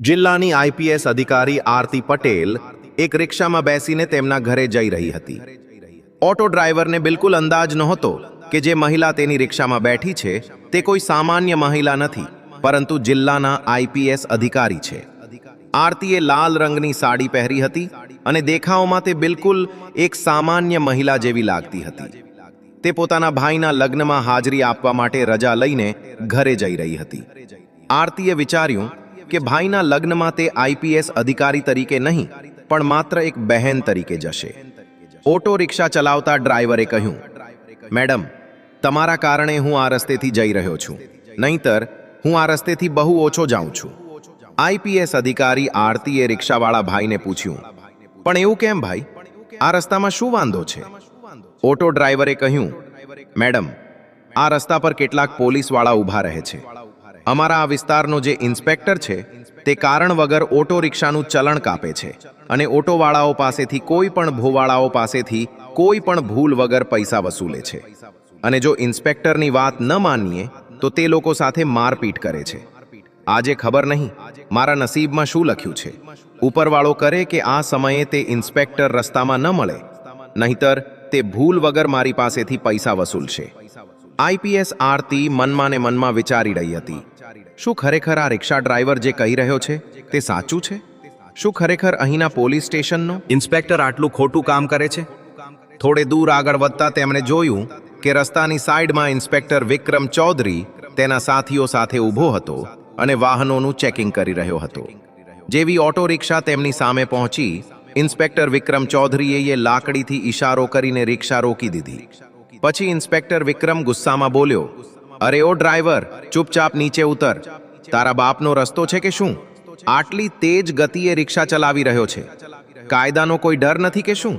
જિલ્લાની આઈપીએસ અધિકારી આરતી પટેલ એક રિક્ષામાં બેસીને તેમના ઘરે જઈ રહી હતી. ઓટો ડ્રાઈવરને બિલકુલ અંદાજ નહોતો કે જે મહિલા તેની રિક્ષામાં બેઠી છે, તે કોઈ સામાન્ય મહિલા નથી, પરંતુ જિલ્લાના આઈપીએસ અધિકારી છે. આરતીએ લાલ રંગની સાડી પહેરી હતી અને દેખાવમાં તે બિલકુલ એક સામાન્ય મહિલા જેવી લાગતી હતી. તે પોતાના ભાઈના લગ્નમાં હાજરી આપવા માટે રજા લઈને ઘરે જઈ રહી હતી. આરતીએ વિચાર્યું કે ભાઈના લગ્નમાં તે આઈપીએસ અધિકારી તરીકે નહીં, પણ માત્ર એક બહેન તરીકે જશે. ઓટો રિક્ષા ચલાવતા ડ્રાઈવરે કહ્યું, મેડમ, તમારા કારણે હું આ રસ્તેથી જઈ રહ્યો છું. નહીંતર, હું આ રસ્તેથી બહુ ઓછો જાઉં છું. આઈપીએસ અધિકારી આરતીએ રિક્ષાવાળા ભાઈને પૂછ્યું, પણ એવું કેમ ભાઈ? આ રસ્તામાં શું વાંધો છે? ઓટો ડ્રાઈવરે કહ્યું, મેડમ, આ રસ્તા પર કેટલાક પોલીસવાળા ઊભા રહે છે. અમારા આ વિસ્તારનો જે ઇન્સ્પેક્ટર છે, તે કારણ વગર ઓટો રિક્ષાનું ચલણ કાપે છે અને ઓટોવાળાઓ પાસેથી કોઈ પણ ભોવાળાઓ પાસેથી કોઈ પણ ભૂલ વગર પૈસા વસૂલે છે. અને જો ઇન્સ્પેક્ટરની વાત ન માનીએ, તો તે લોકો સાથે મારપીટ કરે છે. આજે ખબર નહીં, મારા નસીબમાં શું લખ્યું છે. ઉપરવાળો કરે કે આ સમયે તે ઇન્સ્પેક્ટર રસ્તામાં ન મળે, નહીતર તે ભૂલ વગર મારી પાસેથી પૈસા વસૂલશે. આઈપીએસ આરતી મનમાં ને મનમાં વિચારી રહી હતી. શું ખરેખર આ રિક્ષા ડ્રાઈવર જે કહી રહ્યો છે, તે સાચું છે? શું ખરેખર અહીંના પોલીસ સ્ટેશનનો? ઇન્સ્પેક્ટર આટલું ખોટું કામ કરે છે? થોડે દૂર આગળ વધતા તેમણે જોયું કે રસ્તાની સાઈડમાં ઇન્સ્પેક્ટર વિક્રમ ચૌધરી તેના સાથીઓ સાથે ઊભો હતો અને વાહનોનું ચેકિંગ કરી રહ્યો હતો. જેવી ઓટો રિક્ષા તેમની સામે પહોંચી, ઇન્સ્પેક્ટર વિક્રમ ચૌધરીએ લાકડીથી ઈશારો કરીને રિક્ષા રોકી દીધી. પછી ઇન્સ્પેક્ટર વિક્રમ ગુસ્સામાં બોલ્યો, અરે ઓ ડ્રાઈવર, ચૂપચાપ નીચે ઉતર. તારા બાપનો રસ્તો છે કે શું? આટલી તેજ ગતિએ રિક્ષા ચલાવી રહ્યો છે. કાયદાનો કોઈ ડર નથી કે શું?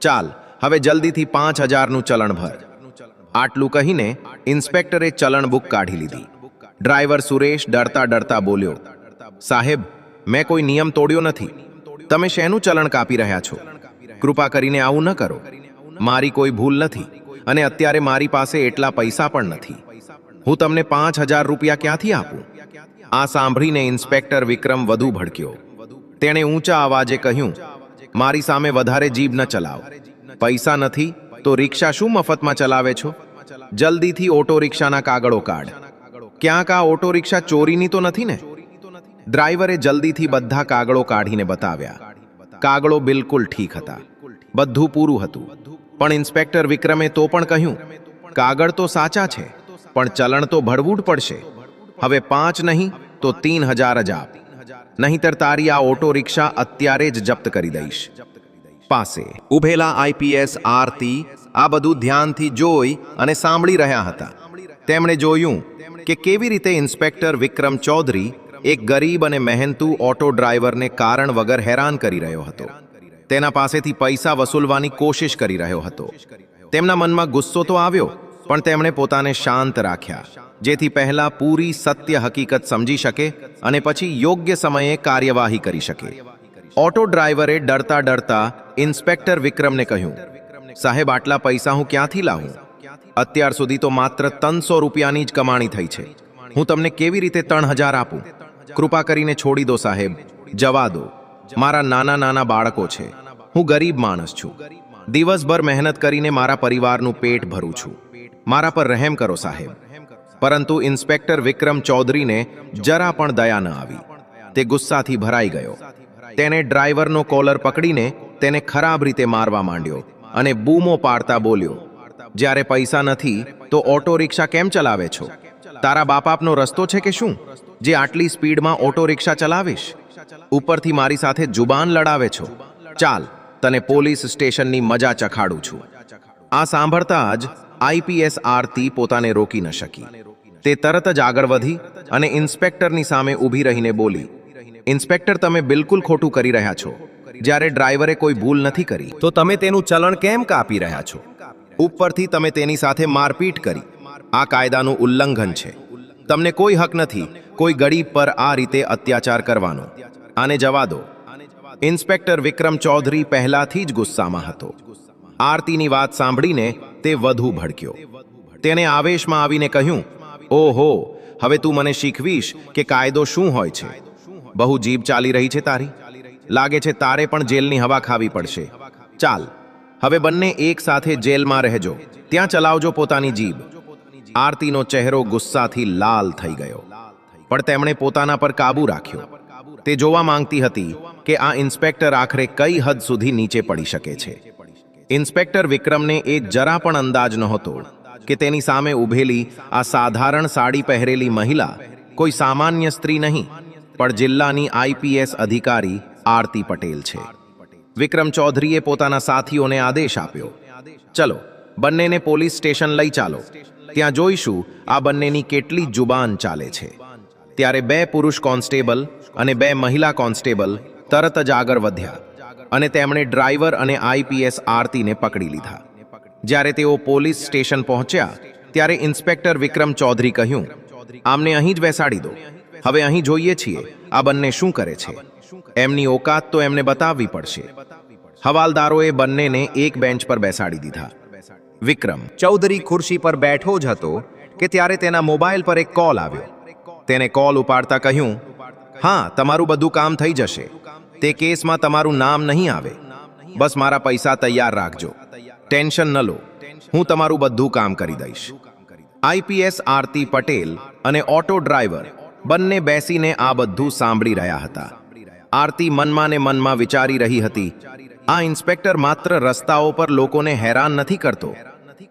ચાલ, હવે જલ્દીથી પાંચ હજારનું ચલણ ભર. આટલું કહીને ઇન્સ્પેક્ટરે ચલણ બુક કાઢી લીધી. ડ્રાઈવર સુરેશ ડરતા ડરતા બોલ્યો, સાહેબ, મેં કોઈ નિયમ તોડ્યો નથી. તમે શેનું ચલણ કાપી રહ્યા છો? કૃપા કરીને આવું ન કરો. મારી કોઈ ભૂલ નથી. અને અત્યારે મારી પાસે એટલા પૈસા પણ નથી. હું તમને પાંચ હજાર રૂપિયા ક્યાંથી આપું? આ સાંભળીને ઇન્સ્પેક્ટર વિક્રમ વધુ ભડક્યો. તેણે ઊંચા અવાજે કહ્યું, મારી સામે વધારે જીભ ન ચલાવ. પૈસા નથી, તો રિક્ષા શું મફતમાં ચલાવે છો? જલ્દીથી ઓટો રિક્ષાના કાગળો કાઢ. ક્યાંક આ ઓટો રિક્ષા ચોરીની તો નથી ને? ડ્રાઈવરે જલ્દીથી બધા કાગળો કાઢીને બતાવ્યા. કાગળો બિલકુલ ઠીક હતા. બધું પૂરું હતું. પણ ઇન્સ્પેક્ટર વિક્રમે તો પણ કહ્યું, કાગળ તો સાચા છે, પણ ચલણ તો ભરવું જ પડશે. હવે પાંચ નહીં તો તીન હજાર જ આપ. નહીંતર તારી આ ઓટો રિક્ષા અત્યારે જ જપ્ત કરી દઈશ. પાસે. ઉભેલા આઈપીએસ આરતી આ બધું ધ્યાનથી જોઈ અને સાંભળી રહ્યા હતા. તેમણે જોયું કે કેવી રીતે ઇન્સ્પેક્ટર વિક્રમ ચૌધરી એક ગરીબ અને મહેનતુ ઓટો ડ્રાઈવરને કારણ વગર હેરાન કરી રહ્યો હતો. તેના પાસેથી પૈસા વસૂલવાની કોશિશ કરી રહ્યો હતો. તેમના મનમાં ગુસ્સો તો આવ્યો, પણ તેમણે પોતાને શાંત રાખ્યા, જેથી પહેલા પૂરી સત્ય હકીકત સમજી શકે અને પછી યોગ્ય સમયે કાર્યવાહી કરી શકે. ઓટો ડ્રાઈવરે ડરતા ડરતા ઇન્સ્પેક્ટર વિક્રમને કહ્યું, સાહેબ, આટલા પૈસા હું ક્યાંથી લાવું? અત્યાર સુધી તો માત્ર ત્રણસો રૂપિયાની જ કમાણી થઈ છે. હું તમને કેવી રીતે ત્રણ હજાર આપું? કૃપા કરીને છોડી દો સાહેબ. જવા દો. મારા નાના નાના બાળકો છે. હું ગરીબ માણસ છું. દિવસભર મહેનત કરીને મારા પરિવારનું પેટ ભરું છું. મારા પર રહેમ કરો સાહેબ. પરંતુ ઇન્સ્પેક્ટર વિક્રમ ચૌધરીને જરા પણ દયા ન આવી. તે ગુસ્સાથી ભરાઈ ગયો. તેને ડ્રાઈવરનો કોલર પકડીને તેને ખરાબ રીતે મારવા માંડ્યો અને બૂમો પાડતા બોલ્યો, જ્યારે પૈસા નથી, તો ઓટો રિક્ષા કેમ ચલાવે છો? તારા બાપાપનો રસ્તો છે કે શું? જે આટલી સ્પીડમાં ઓટો રિક્ષા ચલાવીશ? ઉપરથી મારી સાથે જુબાન લડાવે છો. ચાલ, તને પોલીસ સ્ટેશનની મજા ચખાડું છું. આ સાંભળતા જ આઈપીએસ આરતી પોતાને રોકી ન શકી. તે તરત જ આગળ વધી અને ઇન્સ્પેક્ટરની સામે ઊભી રહીને બોલી, ઇન્સ્પેક્ટર, તમે બિલકુલ ખોટું કરી રહ્યા છો. જ્યારે ડ્રાઈવરે કોઈ ભૂલ નથી કરી, તો તમે તેનું ચલણ કેમ કાપી રહ્યા છો? ઉપરથી તમે તેની સાથે મારપીટ કરી. આ કાયદાનું ઉલ્લંઘન છે. તમને કોઈ હક નથી. કોઈ ગરીબ પર આ રીતે અત્યાચાર કરવાનો. આને જવા દો. ઇન્સ્પેક્ટર વિક્રમ ચૌધરી પહેલાથી જ ગુસ્સામાં હતો. આરતીની વાત સાંભળીને તે વધુ ભડક્યો. તેને આવેશમાં આવીને કહ્યું, ઓહો, હવે તું મને શીખવીશ કે કાયદો શું હોય છે. બહુ જીભ ચાલી રહી છે તારી. લાગે છે તારે પણ જેલની હવા ખાવી પડશે. ચાલ, હવે બંને એક સાથે જેલમાં રહેજો. ત્યાં ચલાવજો પોતાની જીભ. આરતીનો ચહેરો ગુસ્સાથી લાલ થઈ ગયો. પણ તેમણે પોતાના પર કાબુ રાખ્યો. તે જોવા માંગતી હતી કે આ ઇન્સ્પેક્ટર આખરે કઈ હદ સુધી નીચે પડી શકે છે. ઇન્સ્પેક્ટર વિક્રમને એ જરા પણ અંદાજ નહોતો કે તેની સામે ઊભેલી આ સાધારણ સાડી પહેરેલી મહિલા કોઈ સામાન્ય સ્ત્રી નહીં, પણ જિલ્લાની આઈપીએસ અધિકારી આરતી પટેલ છે. વિક્રમ ચૌધરીએ પોતાના સાથીઓને આદેશ આપ્યો, ચલો, બંનેને પોલીસ સ્ટેશન લઈ ચાલો. ત્યાં જોઈશું આ બંનેની કેટલી જુબાન ચાલે છે. ત્યારે બે પુરુષ કોન્સ્ટેબલ અને બે મહિલા કોન્સ્ટેબલ તરત જ આગળ વધ્યા અને તેમણે ડ્રાઈવર અને આઈપીએસ આરતીને પકડી લીધા. જ્યારે તેઓ પોલીસ સ્ટેશન પહોંચ્યા, ત્યારે ઇન્સ્પેક્ટર વિક્રમ ચૌધરી કહ્યું, આમને અહીં જ બેસાડી દો. હવે અહીં જોઈએ છીએ, આ બંને શું કરે છે. એમની ઓકાત તો એમને બતાવવી પડશે. હવાલદારોએ બંનેને એક બેન્ચ પર બેસાડી દીધા. વિક્રમ ચૌધરી ખુરશી પર બેઠો જ હતો કે ત્યારે તેના મોબાઈલ પર એક કોલ આવ્યો. તેને કોલ ઉપાડતા કહ્યું હા, તમારું બધું કામ થઈ જશે. તે કેસમાં તમારું નામ નહીં આવે. બસ મારા પૈસા તૈયાર રાખજો. ટેન્શન ન લો. હું તમારું બધું કામ કરી દઈશ. આઈપીએસ આરતી પટેલ અને ઓટો ડ્રાઈવર બંને બેસીને આ બધું સાંભળી રહ્યા હતા. આરતી મનમાં ને મનમાં વિચારી રહી હતી. આ ઇન્સ્પેક્ટર માત્ર રસ્તાઓ પર લોકોને હેરાન નથી કરતો,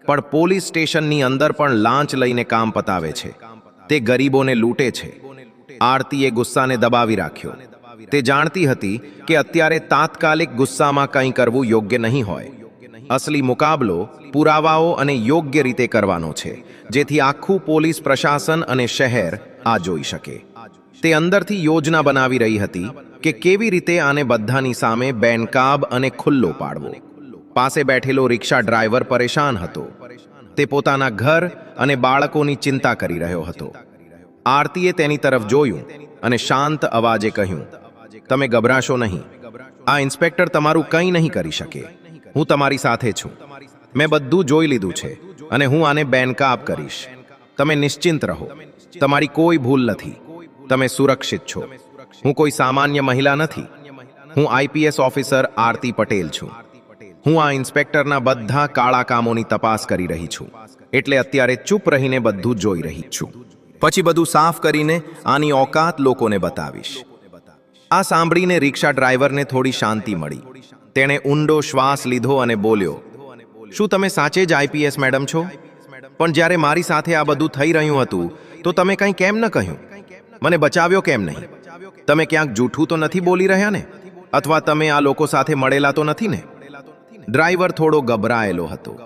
પણ પોલીસ સ્ટેશનની અંદર પણ લાંચ લઈને કામ પતાવે છે. તે ગરીબોને લૂંટે છે. આરતીએ ગુસ્સાને દબાવી રાખ્યો. તે જાણતી હતી કે અત્યારે તાત્કાલિક ગુસ્સામાં કંઈ કરવું યોગ્ય નહીં હોય. અસલી મુકાબલો પુરાવાઓ અને યોગ્ય રીતે કરવાનો છે, જેથી આખું પોલીસ પ્રશાસન અને શહેર આ જોઈ શકે. તે અંદરથી યોજના બનાવી રહી હતી કે કેવી રીતે આને બધાની સામે બેનકાબ અને ખુલ્લો પાડવો. પાસે બેઠેલો રિક્ષા ડ્રાઈવર પરેશાન હતો. તે પોતાના ઘર અને બાળકોની ચિંતા કરી રહ્યો હતો. આરતીએ તેની તરફ જોયું અને શાંત અવાજે કહ્યું, તમે ગભરાશો નહીં. આ ઇન્સ્પેક્ટર તમારું કંઈ નહીં કરી શકે. હું તમારી સાથે છું. મેં બધું જોઈ લીધું છે અને હું આને બેનકાબ કરીશ. તમે નિશ્ચિંત રહો. તમારી કોઈ ભૂલ નથી. તમે સુરક્ષિત છો. હું કોઈ સામાન્ય મહિલા નથી. હું આઈપીએસ ઓફિસર આરતી પટેલ છું. હું આ ઇન્સ્પેક્ટરના બધા કાળા કામોની તપાસ કરી રહી છું. એટલે અત્યારે ચૂપ રહીને બધું જોઈ રહી છું. પછી બધું સાફ કરીને આની ઓકાત લોકોને બતાવીશ. આ સાંભળીને રિક્ષા ડ્રાઈવરને થોડી શાંતિ મળી. તેણે ઊંડો શ્વાસ લીધો અને બોલ્યો, શું તમે સાચે જ આઈપીએસ મેડમ છો? પણ જ્યારે મારી સાથે આ બધું થઈ રહ્યું હતું, તો તમે કંઈ કેમ ન કહ્યું? મને બચાવ્યો કેમ નહીં? તમે ક્યાંક જૂઠું તો નથી બોલી રહ્યા ને? અથવા તમે આ લોકો સાથે મળેલા તો નથી ને? ડ્રાઈવર થોડો ગભરાયેલો હતો.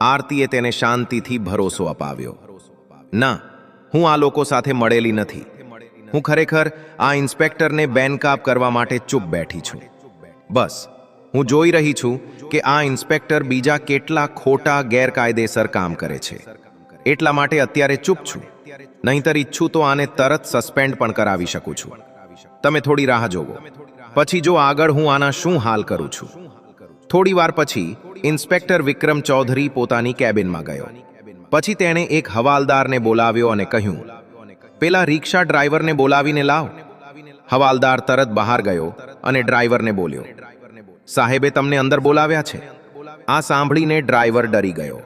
આરતીએ તેને શાંતિથી ભરોસો અપાવ્યો. ના હું આ લોકો સાથે મળેલી નથી. હું ખરેખર આ ઇન્સ્પેક્ટરને બેનકાપ કરવા માટે ચૂપ બેઠી છું. બસ, હું જોઈ રહી છું કે આ ઇન્સ્પેક્ટર બીજા કેટલા ખોટા ગેરકાયદેસર કામ કરે છે. એટલા માટે અત્યારે ચૂપ છું. નહીંતર ઈચ્છું તો આને તરત સસ્પેન્ડ પણ કરાવી શકું છું. તમે થોડી રાહ જોવો. પછી જો આગળ હું આના શું હાલ કરું છું? થોડી વાર પછી ઇન્સ્પેક્ટર વિક્રમ ચૌધરી પોતાની કેબિનમાં ગયો. પછી તેણે એક હવાલદારને બોલાવ્યો અને કહ્યું, પેલા રિક્ષા ડ્રાઈવરને બોલાવીને લાવ. હવાલદાર તરત બહાર ગયો અને ડ્રાઈવરને બોલ્યો, સાહેબે તમને અંદર બોલાવ્યા છે. આ સાંભળીને ડ્રાઈવર ડરી ગયો.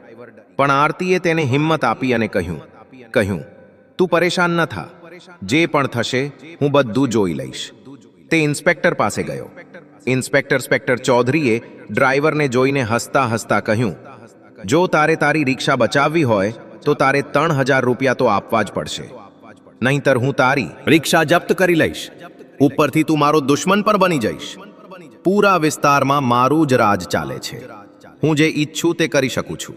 પણ આરતીએ તેને હિંમત આપી અને કહ્યું કહ્યું, તું પરેશાન ન થા. જે પણ થશે, હું બધું જોઈ લઈશ. તે ઇન્સ્પેક્ટર પાસે ગયો. ઇન્સ્પેક્ટર સ્પેક્ટર ચૌધરીએ ડ્રાઈવરને જોઈને હસતા હસતા કહ્યું જો તારે તારી રિક્ષા બચાવવી હોય, તો તારે ત્રણ હજાર રૂપિયા તો આપવા જ પડશે. નહીંતર હું તારી રિક્ષા જપ્ત કરી લઈશ. ઉપરથી તું મારો દુશ્મન પણ બની જઈશ. પૂરા વિસ્તારમાં મારું જ રાજ ચાલે છે. હું જે ઈચ્છું તે કરી શકું છું.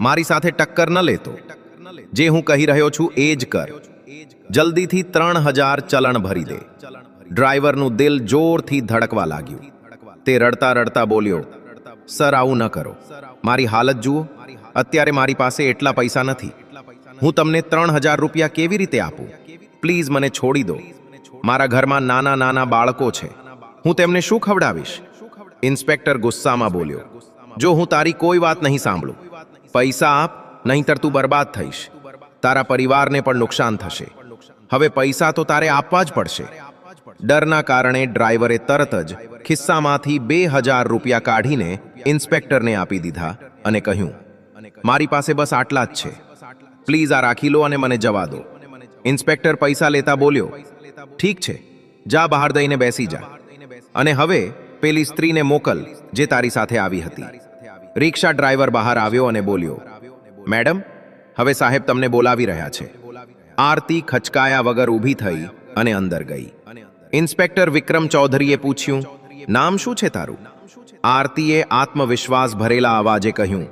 મારી સાથે ટક્કર ન લેતો. જે હું કહી રહ્યો છું એ જ કર. જલ્દીથી ત્રણ હજાર ચલણ ભરી દે. ડ્રાઈવરનું દિલ જોરથી ધડકવા લાગ્યું. તે રડતા રડતા બોલ્યો સર, આવું ન કરો. મારી હાલત જુઓ. અત્યારે મારી પાસે એટલા પૈસા નથી. હું તમને ત્રણ હજાર રૂપિયા કેવી રીતે આપું? પ્લીઝ મને છોડી દો. મારા ઘરમાં નાના નાના બાળકો છે. હું તેમને શું ખવડાવીશ? ઇન્સ્પેક્ટર ગુસ્સામાં બોલ્યો. જો હું તારી કોઈ વાત નહીં સાંભળું, પૈસા આપ, નહીંતર તું બરબાદ થઈશ. તારા પરિવારને પણ નુકસાન થશે. હવે પૈસા તો તારે આપવા જ પડશે. ડરના કારણે ડ્રાઈવરે તરત જ ખિસ્સામાંથી બે હજાર રૂપિયા કાઢીને ઇન્સ્પેક્ટરને આપી દીધા અને કહ્યું, મારી પાસે બસ આટલા જ છે. પ્લીઝ આ રાખી લો અને મને જવા દો. ઇન્સ્પેક્ટર પૈસા લેતા બોલ્યો, ઠીક છે. જા બહાર દઈને બેસી જા. અને હવે પેલી સ્ત્રીને મોકલ જે તારી સાથે આવી હતી. રિક્ષા ડ્રાઈવર બહાર આવ્યો અને બોલ્યો, મેડમ, હવે સાહેબ તમને બોલાવી રહ્યા છે. આરતી ખચકાયા વગર ઊભી થઈ અને અંદર ગઈ. ઇન્સ્પેક્ટર વિક્રમ ચૌધરીએ પૂછ્યું, નામ શું છે તારું? આરતીએ આત્મવિશ્વાસ ભરેલા અવાજે કહ્યું,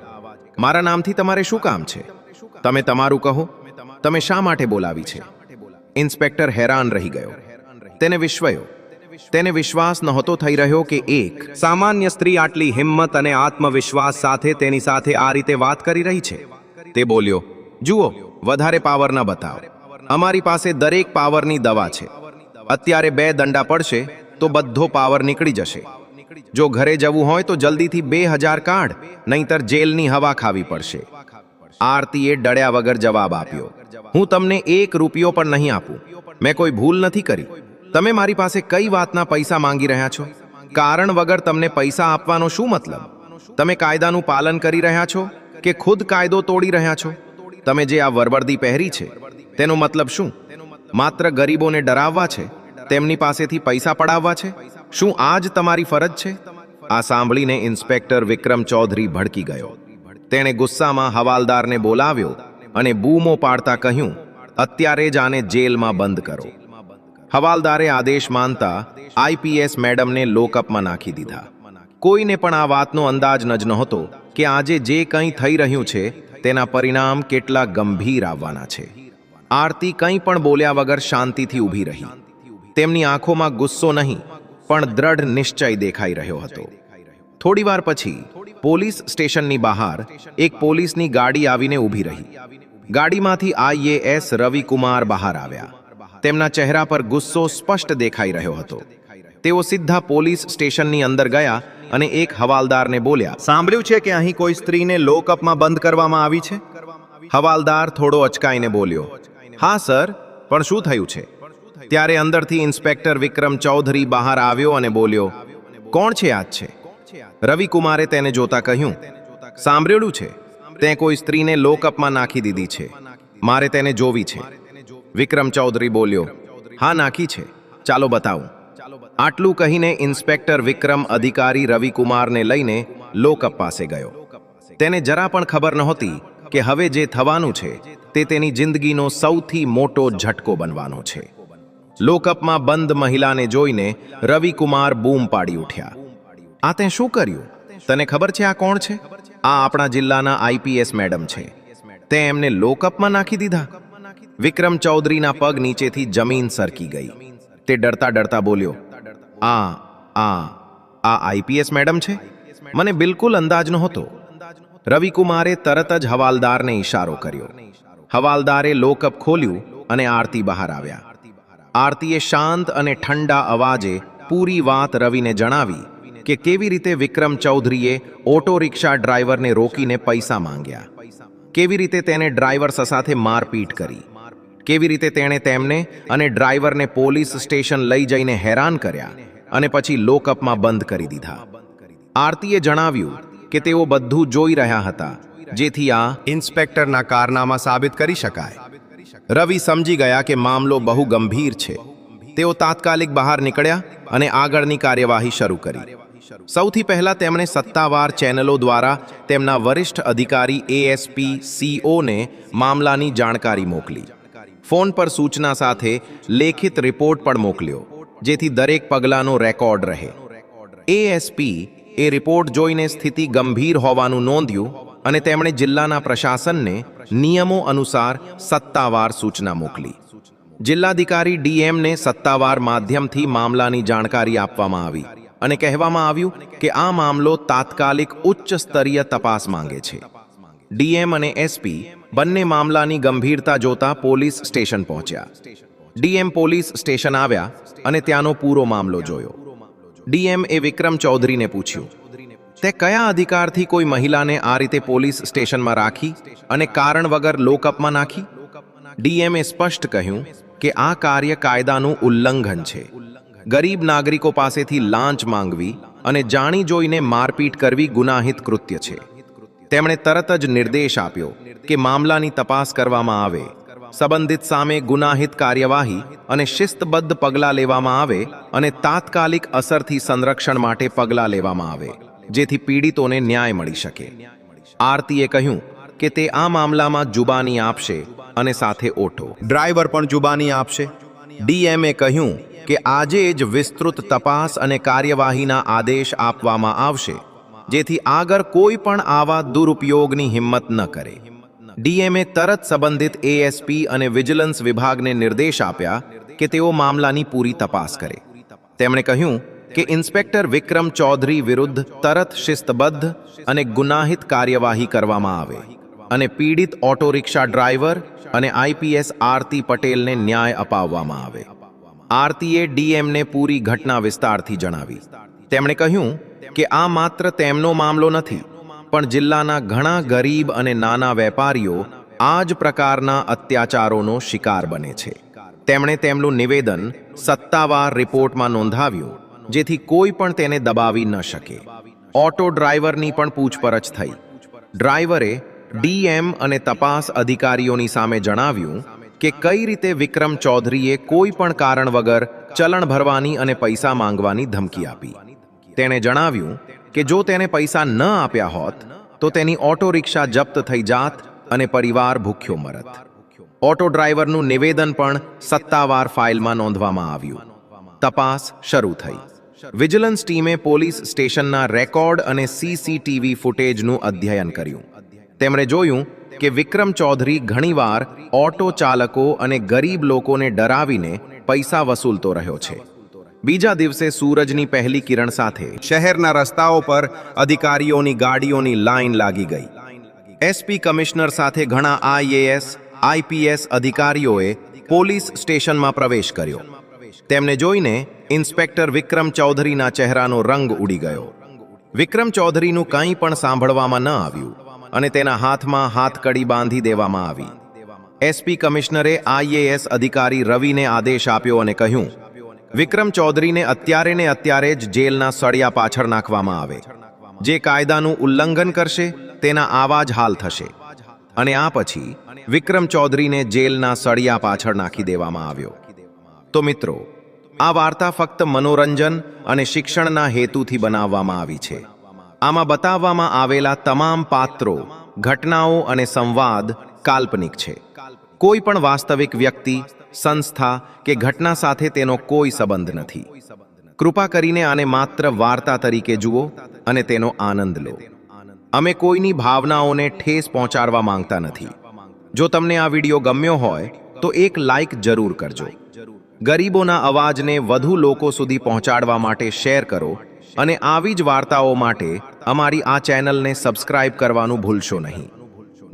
મારા નામથી તમારે શું કામ છે? તમે તમારું કહો, તમે શા માટે બોલાવી છે? ઇન્સ્પેક્ટર હેરાન રહી ગયો. તેને વિશ્વયો. તેને વિશ્વાસ નહોતો થઈ રહ્યો કે એક સામાન્ય સ્ત્રી આટલી હિંમત અને આત્મવિશ્વાસ સાથે તેની સાથે આ રીતે વાત કરી રહી છે. તે બોલ્યો, જુઓ, વધારે પાવર ન બતાવો. અમારી પાસે દરેક પાવરની દવા છે. અત્યારે બે દંડા પડશે, તો બધો પાવર નીકળી જશે. જો ઘરે જવું હોય તો જલ્દીથી બે હજાર કાઢ, નહીંતર જેલની હવા ખાવી પડશે. આરતીએ ડળ્યા વગર જવાબ આપ્યો. હું તમને એક રૂપિયો પણ નહીં આપું. મેં કોઈ ભૂલ નથી કરી. તમે મારી પાસે કઈ વાતના પૈસા માંગી રહ્યા છો? કારણ વગર તમને પૈસા આપવાનો શું મતલબ? તમે કાયદાનું પાલન કરી રહ્યા છો કે ખુદ કાયદો તોડી રહ્યા છો? તમે જે આ વરવર્દી પહેરી છે, તેનો મતલબ શું? માત્ર ગરીબોને ડરાવવા છે? તેમની પાસેથી પૈસા પડાવવા છે? શું આ જ તમારી ફરજ છે? આ સાંભળીને ઇન્સ્પેક્ટર વિક્રમ ચૌધરી ભડકી ગયો. તેણે ગુસ્સામાં હવાલદારને બોલાવ્યો અને બૂમો પાડતા કહ્યું, અત્યારે જ આને જેલમાં બંધ કરો. હવાલદારે આદેશ માનતા આઈપીએસ મેડમને લોકઅપમાં નાખી દીધા. કોઈને પણ આ વાતનો અંદાજ ન જ નહોતો કે આજે જે કંઈ થઈ રહ્યું છે, તેના પરિણામ કેટલા ગંભીર આવવાના છે. આરતી કંઈ પણ બોલ્યા વગર શાંતિથી ઊભી રહી. તેમની આંખોમાં ગુસ્સો નહીં પણ દ્રઢ નિશ્ચય દેખાઈ રહ્યો હતો. થોડીવાર પછી પોલીસ સ્ટેશનની બહાર એક પોલીસની ગાડી આવીને ઊભી રહી. ગાડીમાંથી આઈએએસ રવિકુમાર બહાર આવ્યા. તેમના ચહેરા પર ગુસ્સો સ્પષ્ટ દેખાઈ રહ્યો હતો. તેઓ સીધા પોલીસ સ્ટેશનની અંદર ગયા અને એક હવાલદારને બોલ્યા સાંભળ્યું છે કે અહીં કોઈ સ્ત્રીને લોકઅપમાં બંધ કરવામાં આવી છે? હવાલદાર થોડો અચકાઈને બોલ્યો હા સર પણ શું થયું છે? ત્યારે અંદરથી ઇન્સ્પેક્ટર વિક્રમ ચૌધરી બહાર આવ્યો અને બોલ્યો, કોણ છે આજ છે? રવિકુમારે તેને જોતા કહ્યું સાંભળ્યું છે. તે કોઈ સ્ત્રીને લોકઅપમાં નાખી દીધી છે. મારે તેને જોવી છે. વિક્રમ ચૌધરી બોલ્યો, હા, નાખી છે. ચાલો બતાવું. આટલું કહીને ઇન્સ્પેક્ટર વિક્રમ અધિકારી રવિકુમારને લઈને લોકઅપ પાસે ગયો. તેને જરા પણ ખબર નહોતી કે હવે જે થવાનું છે તે તેની જિંદગીનો સૌથી મોટો ઝટકો બનવાનો છે. લોકઅપમાં બંધ મહિલાને જોઈને રવિકુમાર બૂમ પાડી ઉઠ્યા. આ તે શું કર્યું? તને ખબર છે આ કોણ છે? આ આપણા જિલ્લાના આઈપીએસ મેડમ છે. તે એમને લોકઅપમાં નાખી દીધા. વિક્રમ ચૌધરીના પગ નીચેથી જમીન સરકી ગઈ. તે ડરતા ડરતા બોલ્યો, આ આ આ આઈપીએસ મેડમ છે? મને બિલકુલ અંદાજ નહોતો. રવિકુમારે તરત જ હવાલદારને ઈશારો કર્યો. હવાલદારે લોકઅપ ખોલ્યું અને આરતી બહાર આવ્યા. આરતીએ શાંત અને ઠંડા અવાજે પૂરી વાત રવિને જણાવી કે કેવી રીતે વિક્રમ ચૌધરીએ ઓટો રિક્ષા ડ્રાઈવરને રોકીને પૈસા માંગ્યા. કેવી રીતે તેને ડ્રાઈવર સાથે મારપીટ કરી. કેવી રીતે તેણે તેમને અને ડ્રાઈવરને પોલીસ સ્ટેશન લઈ જઈને હેરાન કર્યા અને પછી લોકઅપમાં બંધ કરી દીધા. આરતીએ જણાવ્યું કે તેઓ બધું જોઈ રહ્યા હતા, જેથી આ ઇન્સ્પેક્ટરના કારનામા સાબિત કરી શકાય. રવિ સમજી ગયા કે મામલો બહુ ગંભીર છે. તેઓ તાત્કાલિક બહાર નીકળ્યા અને આગળની કાર્યવાહી શરૂ કરી. સૌથી પહેલા તેમણે સત્તાવાર ચેનલો દ્વારા તેમના વરિષ્ઠ અધિકારી એએસપી સીઓને મામલાની જાણકારી મોકલી. ફોન પર સૂચના સાથે લેખિત રિપોર્ટ પણ મોકલ્યો, જેથી દરેક પગલાંનો રેકોર્ડ રહે. એએસપી એ રિપોર્ટ જોઈને સ્થિતિ ગંભીર હોવાનું નોંધ્યું અને તેમણે જિલ્લાના પ્રશાસનને નિયમો અનુસાર સત્તાવાર સૂચના મોકલી. જિલ્લાધિકારી ડીએમને સત્તાવાર માધ્યમથી મામલાની જાણકારી આપવામાં આવી અને કહેવામાં આવ્યું કે આ મામલો તાત્કાલિક ઉચ્ચ સ્તરીય તપાસ માંગે છે. ડીએમ અને એસપી બંને મામલાની ગંભીરતા જોતા પોલીસ સ્ટેશન પહોંચ્યા. ડીએમ પોલીસ સ્ટેશન આવ્યા અને ત્યાંનો પૂરો મામલો જોયો. ડીએમ એ વિક્રમ ચૌધરીને પૂછ્યું તે કયા અધિકારથી કોઈ મહિલાને આ રીતે પોલીસ સ્ટેશનમાં રાખી અને કારણ વગર લોકઅપમાં નાખી? ડીએમએ સ્પષ્ટ કહ્યું કે આ કાર્ય કાયદાનું ઉલ્લંઘન છે. ગરીબ નાગરિકો પાસેથી લાંચ માંગવી અને જાણી જોઈને મારપીટ કરવી ગુનાહિત કૃત્ય છે. તેમણે તરત જ નિર્દેશ આપ્યો કે મામલાની તપાસ કરવામાં આવે, સંબંધિત સામે ગુનાહિત કાર્યવાહી અને શિસ્તબદ્ધ પગલાં લેવામાં આવે અને તાત્કાલિક અસરથી સંરક્ષણ માટે પગલાં લેવામાં આવે. જેથી પીડિતોને ન્યાય મળી શકે. આરતીએ કહ્યું કે તે આ મામલામાં જુબાની આપશે અને સાથે ઓઠો. ડ્રાઈવર પણ જુબાની આપશે. ડીએમએ કહ્યું કે આજે જ વિસ્તૃત તપાસ અને કાર્યવાહીના આદેશ આપવામાં આવશે, જેથી આગળ કોઈ પણ આવા દુરુપયોગની હિંમત ન કરે. ડીએમએ તરત સંબંધિત એએસપી અને વિજિલન્સ વિભાગને નિર્દેશ આપ્યા કે તેઓ મામલાની પૂરી તપાસ કરે. તેમણે કહ્યું કે ઇન્સ્પેક્ટર વિક્રમ ચૌધરી વિરુદ્ધ તરત શિસ્તબદ્ધ અને ગુનાહિત કાર્યવાહી કરવામાં આવે અને પીડિત ઓટો રિક્ષા ડ્રાઈવર અને આઈપીએસ આરતી પટેલને ન્યાય અપાવવામાં આવે. આરતીએ ડીએમને પૂરી ઘટના વિસ્તારથી જણાવી. તેમણે કહ્યું કે આ માત્ર તેમનો મામલો નથી, પણ જિલ્લાના ઘણા ગરીબ અને નાના વેપારીઓ આ જ પ્રકારના અત્યાચારોનો શિકાર બને છે. તેમણે તેમનું નિવેદન સત્તાવાર રિપોર્ટમાં નોંધાવ્યું જેથી કોઈ પણ તેને દબાવી ન શકે. ઓટો ડ્રાઈવરની પણ પૂછપરછ થઈ. ડ્રાઈવરે ડીએમ અને તપાસ અધિકારીઓની સામે જણાવ્યું કે કઈ રીતે વિક્રમ ચૌધરીએ કોઈ પણ કારણ વગર ચલણ ભરવાની અને પૈસા માંગવાની ધમકી આપી. તેણે જણાવ્યું કે જો તેને પૈસા ન આપ્યા હોત, તો તેની ઓટો રિક્ષા જપ્ત થઈ જાત અને પરિવાર ભૂખ્યો મરત. ઓટો ડ્રાઈવરનું નિવેદન પણ સત્તાવાર ફાઇલમાં નોંધવામાં આવ્યું. તપાસ શરૂ થઈ. વિજિલન્સ ટીમે પોલીસ સ્ટેશનના રેકોર્ડ અને સીસીટીવી ફૂટેજનું અધ્યયન કર્યું. તેમણે જોયું કે વિક્રમ ચૌધરી ઘણીવાર ઓટો ચાલકો અને ગરીબ લોકોને ડરાવીને પૈસા વસૂલતો રહ્યો છે. બીજા દિવસે સૂરજની પહેલી કિરણ સાથે શહેરના રસ્તાઓ પર અધિકારીઓની ગાડીઓની લાઈન લાગી ગઈ. એસપી કમિશનર સાથે ઘણા આઈએએસ, આઈપીએસ અધિકારીઓએ પોલીસ સ્ટેશનમાં પ્રવેશ કર્યો. તેમને જોઈને ઇન્સ્પેક્ટર વિક્રમ ચૌધરીના ચહેરાનો રંગ ઉડી ગયો. વિક્રમ ચૌધરીનું કંઈ પણ સાંભળવામાં ન આવ્યું અને તેના હાથમાં હાથકડી બાંધી દેવામાં આવી. એસપી કમિશનરે આઈએએસ અધિકારી રવિને આદેશ આપ્યો અને કહ્યું, વિક્રમ ચૌધરીને અત્યારે ને અત્યારે જ જેલના સળિયા પાછળ નાખવામાં આવે. જે કાયદાનું ઉલ્લંઘન કરશે, તેના આવા જ હાલ થશે. અને આ પછી વિક્રમ ચૌધરીને જેલના સળિયા પાછળ નાખી દેવામાં આવ્યો. તો મિત્રો આ વાર્તા ફક્ત મનોરંજન અને શિક્ષણના હેતુથી બનાવવામાં આવી છે. આમાં બતાવવામાં આવેલા તમામ પાત્રો, ઘટનાઓ અને સંવાદ કાલ્પનિક છે. કોઈ પણ વાસ્તવિક વ્યક્તિ, સંસ્થા કે ઘટના સાથે તેનો કોઈ સંબંધ નથી. કૃપા કરીને આને માત્ર વાર્તા તરીકે જુઓ અને તેનો આનંદ લો. અમે કોઈની ભાવનાઓને ઠેસ પહોંચાડવા માંગતા નથી. જો તમને આ વીડિયો ગમ્યો હોય, તો એક લાઇક જરૂર કરજો. ગરીબોના અવાજને વધુ લોકો સુધી પહોંચાડવા માટે શેર કરો અને આવી જ વાર્તાઓ માટે અમારી આ ચેનલને સબસ્ક્રાઇબ કરવાનું ભૂલશો નહીં.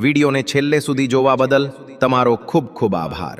વિડીયોને છેલ્લે સુધી જોવા બદલ તમારો ખૂબ ખૂબ આભાર.